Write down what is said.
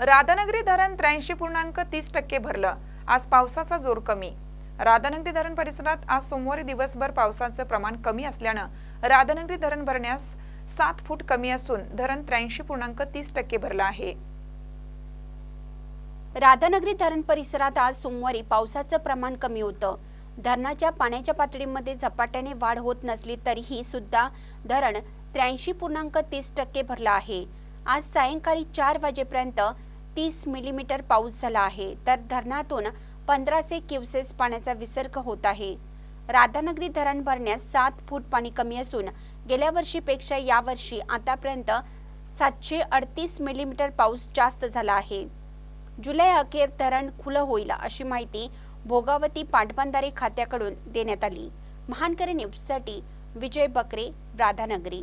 राधानगरी धरण त्र्याऐंशी पूर्णांक तीस टक्के भरलं. आज पावसाचा जोर कमी. राधानगरी धरण परिसरात आज सोमवारी दिवसभर पावसाचं प्रमाण कमी असल्यानं राधानगरी धरण भरण्यास सात फूट कमी असून धरण त्र्याऐंशी पूर्णांक तीस टक्के भरलं आहे. राधानगरी धरण परिसरात आज सोमवारी पावसाचं प्रमाण कमी होतं. धरणाच्या पाण्याच्या पातळीमध्ये झपाट्याने वाढ होत नसली तरीही सुद्धा धरण त्र्याऐंशी पूर्णांक तीस टक्के भरलं आहे. आज सायंकाळी चार वाजेपर्यंत तीस मिलीमीटर पाऊस झाला आहे. तर धरणातून पंधराशे क्युसेस पाण्याचा विसर्ग होत आहे. राधानगरी धरण भरण्यास सात फूट पाणी कमी असून गेल्या वर्षीपेक्षा यावर्षी आतापर्यंत सातशे अडतीस मिलीमीटर पाऊस जास्त झाला आहे. जुलै अखेर धरण खुलं होईल अशी माहिती भोगावती पाटबंधारे खात्याकडून देण्यात आली. महानकरी न्यूजसाठी विजय बकरे राधानगरी.